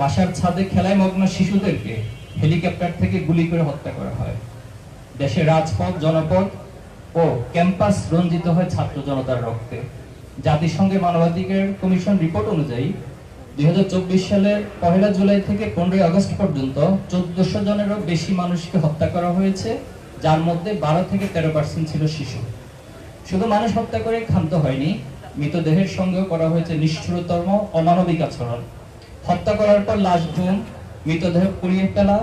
বাসার ছাদে খেলায় মগ্ন শিশুদেরকে হেলিকপ্টার থেকে গুলি করে হত্যা করা হয়। দেশের রাজপথ জনপদ ও ক্যাম্পাস রঞ্জিত হয় ছাত্র জনতার রক্তে। জাতিসংঘের মানবাধিকার কমিশন রিপোর্ট অনুযায়ী দুই সালের পহেলা জুলাই থেকে পনেরোই আগস্ট পর্যন্ত চোদ্দশো জনেরও বেশি মানুষকে হত্যা করা হয়েছে, যার মধ্যে বারো থেকে তেরো পার্সেন্ট ছিল শিশু। শুধু মানুষ হত্যা করে ক্ষান্ত হয়নি, মৃতদেহের সঙ্গেও করা হয়েছে নিষ্ঠুরতম অমানবিক আচরণ। হত্যা করার পর লাশ গুম, মৃতদেহ পুড়িয়ে ফেলা,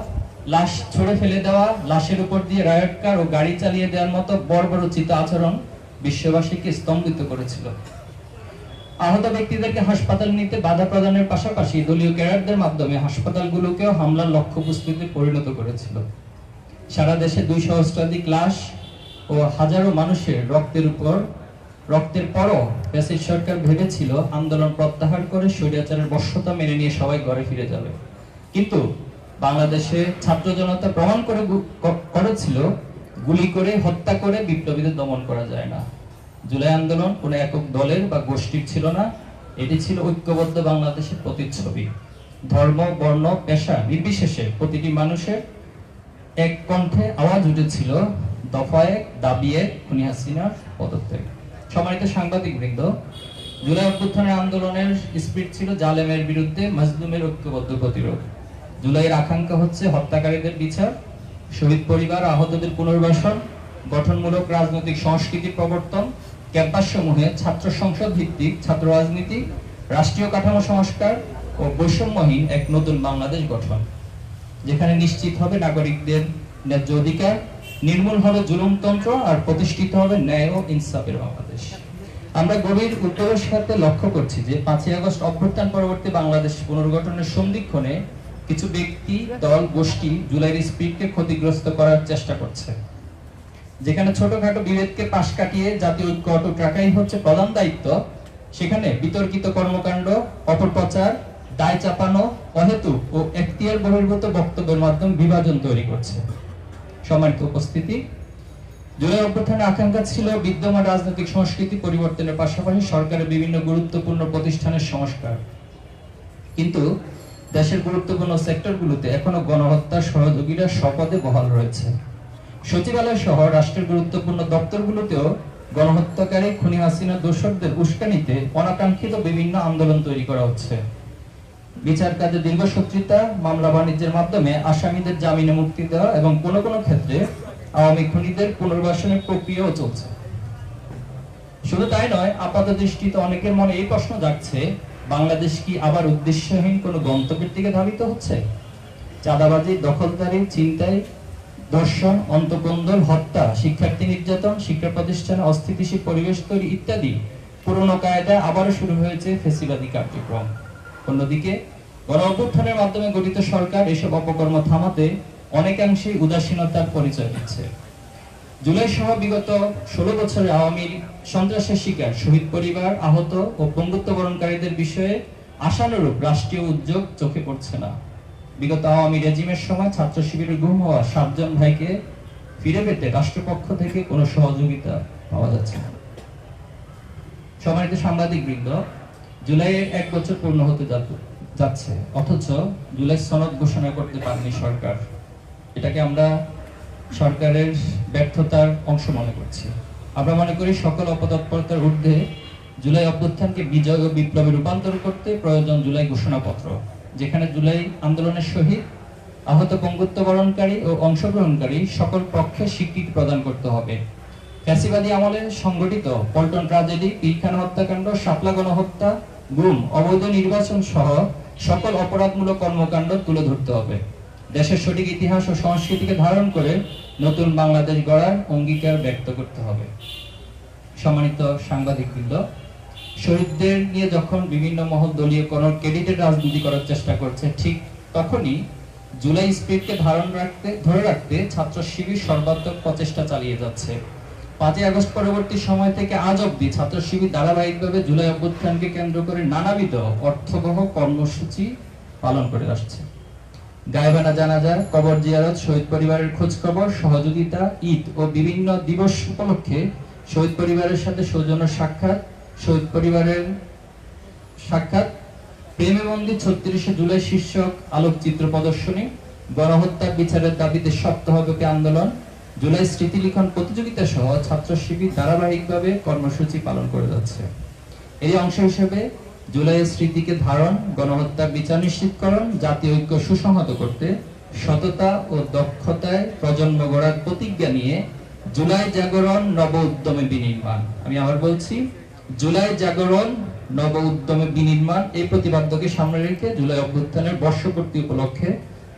লাশ ছড়ে ফেলে দেওয়া, লাশের উপর দিয়ে রায়ট কার ও গাড়ি চালিয়ে দেওয়ার মতো বর্বরচিত আচরণ বিশ্ববাসীকে স্তম্ভিত করেছিল। আহত ব্যক্তিদেরকে হাসপাতাল নিতে বাধা প্রদানের পাশাপাশি দলীয় ক্যাডারদের মাধ্যমে হাসপাতালগুলোকেও হামলার লক্ষ্য লক্ষ্যবস্তুতে পরিণত করেছিল। সারা দেশে দুই সহস্রাধিক লাশ ও হাজারো মানুষের রক্তের উপর রক্তের পরও প্যাসিজ সরকার ভেবেছিল আন্দোলন প্রত্যাহার করে স্বৈরাচারের বশ্যতা মেনে নিয়ে সবাই ঘরে ফিরে যাবে। কিন্তু বাংলাদেশে ছাত্র জনতা প্রমাণ করে করেছিল, গুলি করে, হত্যা করে বিপ্লবীদের দমন করা যায় না। জুলাই আন্দোলন কোনো একক দলের বা গোষ্ঠীর ছিল না, এটি ছিল ঐক্যবদ্ধ বাংলাদেশের প্রতিচ্ছবি। ধর্ম, বর্ণ, পেশা নির্বিশেষে প্রতিটি মানুষের এক কণ্ঠে আওয়াজ উঠেছিল দফা এক দাবি এক খুনি হাসিনার পদত্যাগ। সম্মানিত সাংবাদিক বৃন্দ জুলাই অভ্যুত্থানের আন্দোলনের স্পিরিট ছিল জালেমের বিরুদ্ধে মাজলুমের ঐক্যবদ্ধ প্রতিরোধ। জুলাইয়ের আকাঙ্ক্ষা হচ্ছে হত্যাকারীদের বিচার, শহীদ পরিবার, আহতদের পুনর্বাসন, গঠনমূলক রাজনৈতিক সংস্কৃতি প্রবর্তন, ক্যাম্পাস সমূহে ছাত্র সংসদ ভিত্তিক ছাত্র রাজনীতি, রাষ্ট্রীয় কাঠামো সংস্কার ও বৈষম্যহীন এক নতুন বাংলাদেশ গঠন, যেখানে নিশ্চিত হবে নাগরিকদের ন্যায্য অধিকার নির্মূল হবে জুলুমতন্ত্র আর প্রতিষ্ঠিত হবে ন্যায় ও ইনসাফের বাংলাদেশ। আমরা গভীর উদ্যোগের সাথে লক্ষ্য করছি যে পাঁচই আগস্ট অভ্যুত্থান পরবর্তী বাংলাদেশ পুনর্গঠনের সন্ধিক্ষণে কিছু ব্যক্তি, দল, গোষ্ঠী জুলাইয়ের স্পিডকে ক্ষতিগ্রস্ত করার চেষ্টা করছে। যেখানে ছোটখাটো বিভেদকে পাশ কাটিয়ে জাতীয় ঐক্য অটুট রাখাই হচ্ছে প্রধান দায়িত্ব, সেখানে বিতর্কিত কর্মকাণ্ড, অপপ্রচার, দায় চাপানো, অহেতুক ও এখতিয়ার বহির্ভূত বক্তব্যের মাধ্যমে বিভাজন তৈরি করছে। সম্মানিত উপস্থিতি। জুলাই অভ্যুত্থানের আকাঙ্ক্ষা ছিল বিদ্যমান রাজনৈতিক সংস্কৃতি পরিবর্তনের পাশাপাশি সরকারের বিভিন্ন গুরুত্বপূর্ণ প্রতিষ্ঠানের সংস্কার। কিন্তু দেশের গুরুত্বপূর্ণ সেক্টরগুলোতে এখনও গণহত্যার সহযোগীরা শপথে বহাল রয়েছে। সচিবালয় সহ রাষ্ট্রের গুরুত্বপূর্ণ দপ্তরগুলোতেও গণহত্যাকারী খুনি হাসিনা দোষকদের উস্কানিতে অনাকাঙ্ক্ষিত বিভিন্ন আন্দোলন তৈরি করা হচ্ছে। বিচার কাজে দীর্ঘসূত্রিতা মামলা বাণিজ্যের মাধ্যমে আসামিদের জামিনে মুক্তি দেওয়া এবং কোনো কোনো ক্ষেত্রে আওয়ামী খুনিদের পুনর্বাসনের প্রক্রিয়াও চলছে। শুধু তাই নয় আপাত দৃষ্টিতে অনেকের মনে এই প্রশ্ন জাগছে, বাংলাদেশ কি আবার উদ্দেশ্যহীন কোনো গন্তব্যের দিকে ধাবিত হচ্ছে? চাঁদাবাজি দখলদারি চিন্তায় দর্শন অন্তকন্দল, হত্যা, শিক্ষার্থী নির্যাতন, শিক্ষা প্রতিষ্ঠানে অস্থিতিশীল পরিবেশ তৈরি ইত্যাদি পুরনো কায়দায় আবারও শুরু হয়েছে ফেসিবাদী কার্যক্রম। অন্যদিকে গণ অভ্যুত্থানের মাধ্যমে গঠিত সরকার এসব অপকর্ম থামাতে অনেকাংশে উদাসীনতার পরিচয় দিচ্ছে। জুলাই সহ বিগত ষোলো বছরে আওয়ামী সন্ত্রাসের শিকার, শহীদ পরিবার, আহত ও পঙ্গুত্ব বরণকারীদের বিষয়ে আশানুরূপ রাষ্ট্রীয় উদ্যোগ চোখে পড়ছে না। বিগত আওয়ামী রেজিমের সময় ছাত্র শিবিরের গুম হওয়া সাতজন ভাইকে ফিরে পেতে রাষ্ট্রপক্ষ থেকে কোনো সহযোগিতা পাওয়া যাচ্ছে না। সম্মানিত সাংবাদিক বৃন্দ জুলাইয়ের এক বছর পূর্ণ হতে যাচ্ছে, অথচ জুলাই সনদ ঘোষণা করতে পারেনি সরকার। এটাকে আমরা সরকারের ব্যর্থতার অংশ মনে করছি। আমরা মনে করি সকল অপতৎপরতার ঊর্ধ্বে জুলাই অভ্যুত্থানকে বিজয় ও বিপ্লবে রূপান্তর করতে প্রয়োজন জুলাই ঘোষণাপত্র, যেখানে জুলাই আন্দোলনের সহিত আহত পঙ্গুত্ববরণকারী ও অংশগ্রহণকারী সকল পক্ষে স্বীকৃতি প্রদান করতে হবে। ফ্যাসিবাদী আমলে সংগঠিত পল্টন ট্রাজেডি পিলখানা হত্যাকাণ্ড, শাপলা গণহত্যা গুম, অবৈধ নির্বাচন সহ সকল অপরাধমূলক কর্মকাণ্ড তুলে ধরতে হবে। দেশের সঠিক ইতিহাস ও সংস্কৃতিকে ধারণ করে নতুন বাংলাদেশ গড়ার অঙ্গীকার ব্যক্ত করতে হবে। সম্মানিত সাংবাদিকবৃন্দ, শহীদদের নিয়ে যখন বিভিন্ন মহল দলীয় কোন ক্রেডিটের রাজনীতি করার চেষ্টা করছে, ঠিক তখনই জুলাই স্পিরিটকে ধারণ রাখতে, ধরে রাখতে ছাত্র শিবির সর্বাত্মক প্রচেষ্টা চালিয়ে যাচ্ছে। পাঁচই আগস্ট পরবর্তী সময় থেকে আজ অবধি ছাত্র শিবির ধারাবাহিকভাবে জুলাই অভ্যুত্থানকে কেন্দ্র করে নানাবিধ অর্থবহ কর্মসূচি পালন করে আসছে। গায়েবানা জানাজা কবর জিয়ারত, শহীদ পরিবারের খোঁজ খবর সহযোগিতা, ঈদ ও বিভিন্ন দিবস উপলক্ষে শহীদ পরিবারের সাথে সৌজন্য সাক্ষাৎ, শহীদ পরিবারের সাক্ষাৎ, প্রেমে বন্দী ছত্রিশে জুলাই শীর্ষক আলোকচিত্র প্রদর্শনী, গণহত্যার বিচারের দাবিতে সপ্তাহব্যাপী আন্দোলন জুলাই স্মৃতিলিখন প্রতিযোগিতা সহ ছাত্র শিবির ধারাবাহিকভাবে কর্মসূচি পালন করে যাচ্ছে। এই অংশ হিসেবে জুলাইয়ের স্মৃতিকে ধারণ, গণহত্যার বিচার নিশ্চিতকরণ, জাতীয় ঐক্য সুসংহত করতে, সততা ও দক্ষতায় প্রজন্ম গড়ার প্রতিজ্ঞা নিয়ে জুলাই জাগরণ নব উদ্যমে বিনির্মাণ। আমি আবার বলছি, জুলাই জাগরণ নব উদ্যমে বিনির্মাণ এই প্রতিবাদ্যকে সামনে রেখে জুলাই অভ্যুত্থানের বর্ষপূর্তি উপলক্ষে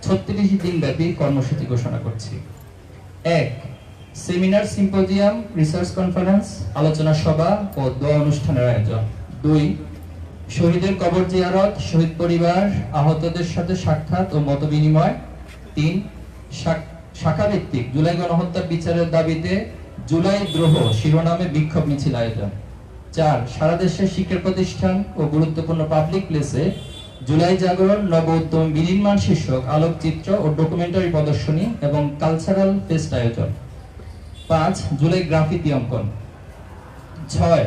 ছত্রিশ দিন ব্যাপী কর্মসূচি ঘোষণা করছি। এক, সেমিনার, সিম্পোজিয়াম, রিসার্চ কনফারেন্স, আলোচনা সভা ও দোয়া অনুষ্ঠানের আয়োজন। দুই, শহীদের কবর জিয়ারত, শহীদ পরিবার, আহতদের সাথে সাক্ষাৎ ও মত বিনিময়। তিন শাখ- শাখা ভিত্তিক জুলাই গণহত্যার বিচারের দাবিতে জুলাই দ্রোহ শিরোনামে বিক্ষোভ মিছিল আয়োজন। চার, সারা দেশের শিক্ষা প্রতিষ্ঠান ও গুরুত্বপূর্ণ পাবলিক প্লেসে জুলাই জাগরণ, নব উদ্যম, বিনির্মাণ শীর্ষক, আলোকচিত্র ও ডকুমেন্টারি প্রদর্শনী এবং কালচারাল ফেস্ট আয়োজন। পাঁচ, জুলাই গ্রাফিতি অঙ্কন। ছয়,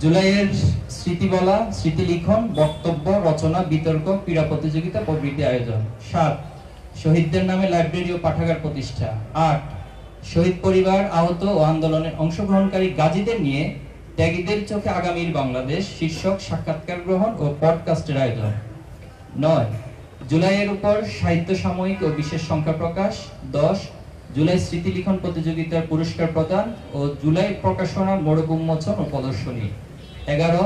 জুলাইয়ের স্মৃতি বলা স্মৃতি লিখন বক্তব্য, রচনা, বিতর্ক, ক্রীড়া প্রতিযোগিতা, প্রভৃতি আয়োজন। সাত, শহীদদের নামে লাইব্রেরি ও পাঠাগার প্রতিষ্ঠা। আট, শহীদ পরিবার, আহত ও আন্দোলনে অংশগ্রহণকারী গাজীদের নিয়ে ত্যাগীদের চোখে আগামীর বাংলাদেশ, শীর্ষক সাক্ষাৎকার গ্রহণ ও পডকাস্টের আয়োজন। নয়, জুলাইয়ের উপর সাহিত্য সাময়িক ও বিশেষ সংখ্যা প্রকাশ। দশ, জুলাই স্মৃতি লিখন প্রতিযোগিতার পুরস্কার প্রদান ও জুলাই প্রকাশনা মোড়ক উন্মোচন ও প্রদর্শনী। এগারো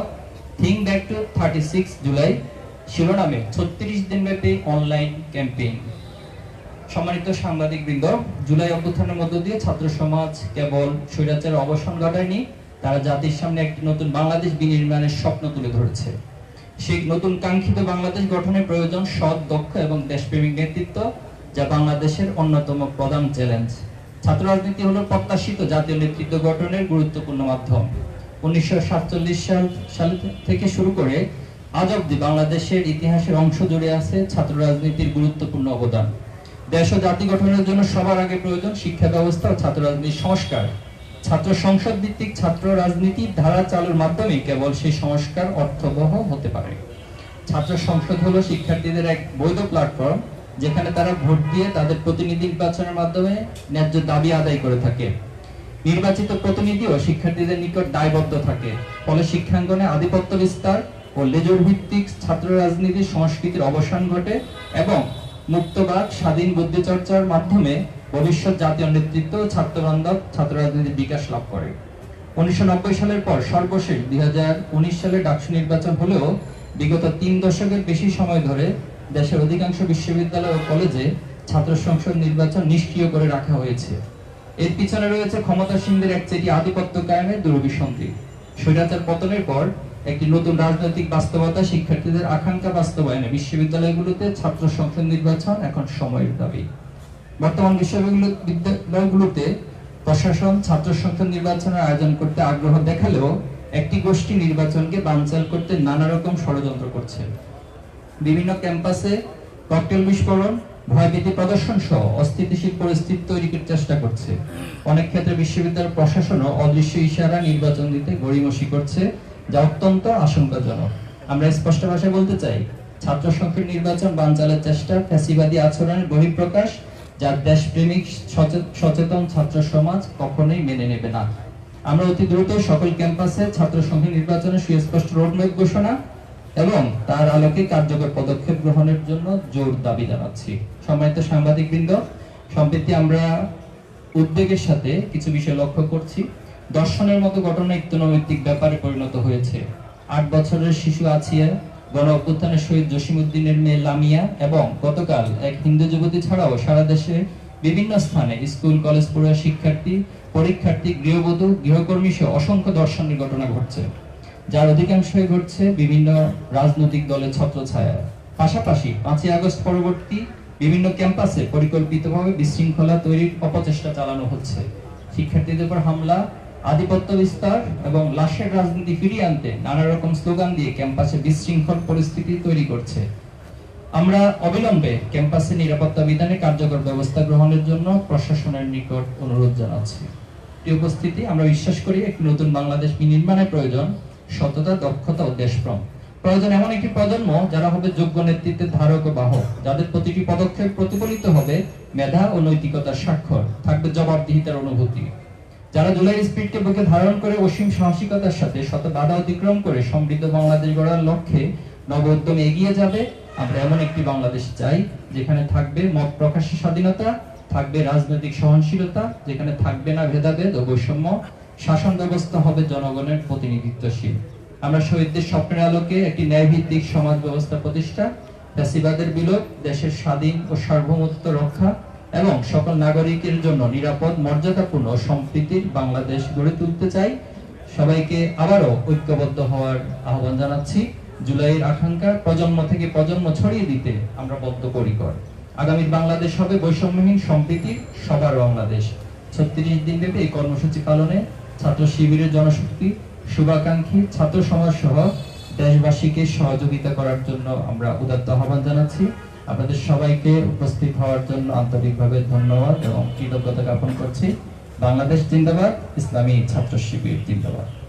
thing back to thirty six July, শিরোনামে ছত্রিশ দিনব্যাপী অনলাইন ক্যাম্পেইন সম্মানিত সাংবাদিক বৃন্দ জুলাই অভ্যুত্থানের মধ্য দিয়ে ছাত্র সমাজ কেবল স্বৈরাচারের অবসান ঘটায়নি তারা জাতির সামনে একটি নতুন বাংলাদেশ বিনির্মাণের স্বপ্ন তুলে ধরেছে। সেই নতুন কাঙ্ক্ষিত বাংলাদেশ গঠনের প্রয়োজন সৎ, দক্ষ এবং দেশপ্রেমিক নেতৃত্ব, যা বাংলাদেশের অন্যতম প্রধান চ্যালেঞ্জ। ছাত্র রাজনীতি হলো প্রত্যাশিত জাতীয় নেতৃত্ব গঠনের গুরুত্বপূর্ণ মাধ্যম। উনিশশো সাতচল্লিশ সাল সাল থেকে শুরু করে আজ অব্দি বাংলাদেশের ইতিহাসের অংশ জুড়ে আছে ছাত্র রাজনীতির গুরুত্বপূর্ণ অবদান। দেশ ও জাতি গঠনের জন্য সবার আগে প্রয়োজন শিক্ষা ব্যবস্থা ও ছাত্র রাজনীতির সংস্কার। ছাত্র সংসদ ভিত্তিক ছাত্র রাজনীতির ধারা চালুর মাধ্যমে কেবল সেই সংস্কার অর্থবহ হতে পারে। ছাত্র সংসদ হলো শিক্ষার্থীদের এক বৈধ প্ল্যাটফর্ম যেখানে তারা ভোট দিয়ে তাদের প্রতিনিধি নির্বাচনের মাধ্যমে ন্যায্য দাবি আদায় করে থাকে। নির্বাচিত প্রতিনিধিও শিক্ষার্থীদের নিকট দায়বদ্ধ থাকে, ফলে শিক্ষাঙ্গনে আধিপত্য বিস্তার ও লেজুর ভিত্তিক ছাত্র রাজনীতির সংস্কৃতির অবসান ঘটে এবং মুক্তবাদ, স্বাধীন বুদ্ধি চর্চার মাধ্যমে ভবিষ্যৎ জাতীয় নেতৃত্ব ছাত্রবান্ধব ছাত্র রাজনীতির বিকাশ লাভ করে। উনিশশো নব্বই সালের পর সর্বশেষ দুই সালে ডাকসু নির্বাচন হলেও বিগত তিন দশকের বেশি সময় ধরে দেশের অধিকাংশ বিশ্ববিদ্যালয় ও কলেজে ছাত্র সংসদ নির্বাচন নিষ্ক্রিয় করে রাখা হয়েছে। এর পিছনে রয়েছে ক্ষমতাসীনদের একচেটি আধিপত্য কায়েমের দুরভিসন্ধি স্বৈরাচার পতনের পর একটি নতুন রাজনৈতিক বাস্তবতা শিক্ষার্থীদের আকাঙ্ক্ষা বাস্তবায়নে বিশ্ববিদ্যালয়গুলোতে ছাত্র সংসদ নির্বাচন এখন সময়ের দাবি। বর্তমান বিশ্ববিদ্যালয়গুলোতে প্রশাসন ছাত্র সংসদ নির্বাচনের আয়োজন করতে আগ্রহ দেখালেও একটি গোষ্ঠী নির্বাচনকে বানচাল করতে নানা রকম ষড়যন্ত্র করছে। বিভিন্ন ক্যাম্পাসে ককটেল বিস্ফোরণ, ভয়ভীতি প্রদর্শন সহ অস্থিতিশীল পরিস্থিতি তৈরির চেষ্টা করছে। অনেক ক্ষেত্রে বিশ্ববিদ্যালয় প্রশাসনও অদৃশ্য ইশারা নির্বাচন দিতে গড়িমসি করছে, যা অত্যন্ত আশঙ্কাজনক। আমরা স্পষ্ট ভাষায় বলতে চাই ছাত্র সংসদ নির্বাচন বানচালের চেষ্টা ফ্যাসিবাদী আচরণের বহিঃপ্রকাশ যা দেশপ্রেমিক সচেতন ছাত্র সমাজ কখনোই মেনে নেবে না। আমরা অতি দ্রুত সকল ক্যাম্পাসে ছাত্র সংঘ নির্বাচনের সুস্পষ্ট রোডম্যাপ ঘোষণা এবং তার আলোকে কার্যকর পদক্ষেপ গ্রহণের জন্য জোর দাবি জানাচ্ছি। সম্মানিত সাংবাদিক বৃন্দ সম্প্রতি আমরা উদ্বেগের সাথে কিছু বিষয় লক্ষ্য করছি। দর্শনের মতো ঘটনা একটু নৈতিক ব্যাপারে পরিণত হয়েছে। আট বছরের শিশু আছিয়া গণ অভ্যুত্থানের শহীদ জসিমুদ্দিনের মেয়ে লামিয়া এবং গতকাল এক হিন্দু যুবতী ছাড়াও সারা দেশে বিভিন্ন স্থানে স্কুল, কলেজ, পড়ুয়া শিক্ষার্থী, পরীক্ষার্থী, গৃহবধূ, গৃহকর্মী সহ অসংখ্য দর্শনের ঘটনা ঘটছে। যার অধিকাংশই ঘটছে বিভিন্ন রাজনৈতিক দলের ছত্রছায়া পাশাপাশি পাঁচই আগস্ট পরবর্তী বিভিন্ন ক্যাম্পাসে পরিকল্পিতভাবে বিশৃঙ্খলা তৈরির অপচেষ্টা চালানো হচ্ছে। শিক্ষার্থীদের উপর হামলা আধিপত্য বিস্তার এবং লাশের রাজনীতি ফিরিয়ে আনতে নানা রকম স্লোগান দিয়ে ক্যাম্পাসে বিশৃঙ্খল পরিস্থিতি তৈরি করছে। আমরা অবিলম্বে ক্যাম্পাসে নিরাপত্তা বিধানে কার্যকর ব্যবস্থা গ্রহণের জন্য প্রশাসনের নিকট অনুরোধ জানাচ্ছি। প্রিয় উপস্থিতি, আমরা বিশ্বাস করি একটি নতুন বাংলাদেশ বিনির্মাণের প্রয়োজন, সততা, দক্ষতা ও দেশপ্রেম। প্রয়োজন এমন একটি প্রজন্ম যারা হবে যোগ্য নেতৃত্বের ধারক ও বাহক, যাদের প্রতিটি পদক্ষেপ প্রতিফলিত হবে মেধা ও নৈতিকতার স্বাক্ষর, থাকবে জবাবদিহিতার অনুভূতি। যারা জুলাই স্পিডকে বুকে ধারণ করে অসীম সাহসিকতার সাথে শত বাধা অতিক্রম করে সমৃদ্ধ বাংলাদেশ গড়ার লক্ষ্যে নব উদ্যমে এগিয়ে যাবে, আমরা এমন একটি বাংলাদেশ চাই, যেখানে থাকবে মত প্রকাশের স্বাধীনতা, থাকবে রাজনৈতিক সহনশীলতা, যেখানে থাকবে না ভেদাভেদ ও বৈষম্য, শাসন ব্যবস্থা হবে জনগণের প্রতিনিধিত্বশীল। আমরা শহীদদের স্বপ্নের আলোকে একটি ন্যায়ভিত্তিক সমাজ ব্যবস্থা প্রতিষ্ঠা, ফ্যাসিবাদের বিলোপ, দেশের স্বাধীন ও সার্বভৌমত্ব রক্ষা এবং সকল নাগরিকের জন্য নিরাপদ, মর্যাদাপূর্ণ সম্প্রীতির বাংলাদেশ গড়ে তুলতে চাই। সবাইকে আবারও ঐক্যবদ্ধ হওয়ার আহ্বান জানাচ্ছি। জুলাইয়ের আকাঙ্ক্ষা প্রজন্ম থেকে প্রজন্ম ছড়িয়ে দিতে আমরা বদ্ধপরিকর। আগামীর বাংলাদেশ হবে বৈষম্যহীন সম্প্রীতির সবার বাংলাদেশ। ছত্রিশ দিন ব্যাপী এই কর্মসূচি পালনে ছাত্র শিবিরের জনশক্তি, শুভাকাঙ্ক্ষী ছাত্র সমাজ সহ দেশবাসীকে সহযোগিতা করার জন্য আমরা উদাত্ত আহ্বান জানাচ্ছি। আপনাদের সবাইকে উপস্থিত হওয়ার জন্য আন্তরিকভাবে ধন্যবাদ এবং কৃতজ্ঞতা জ্ঞাপন করছি। বাংলাদেশ জিন্দাবাদ, ইসলামী ছাত্র শিবির জিন্দাবাদ।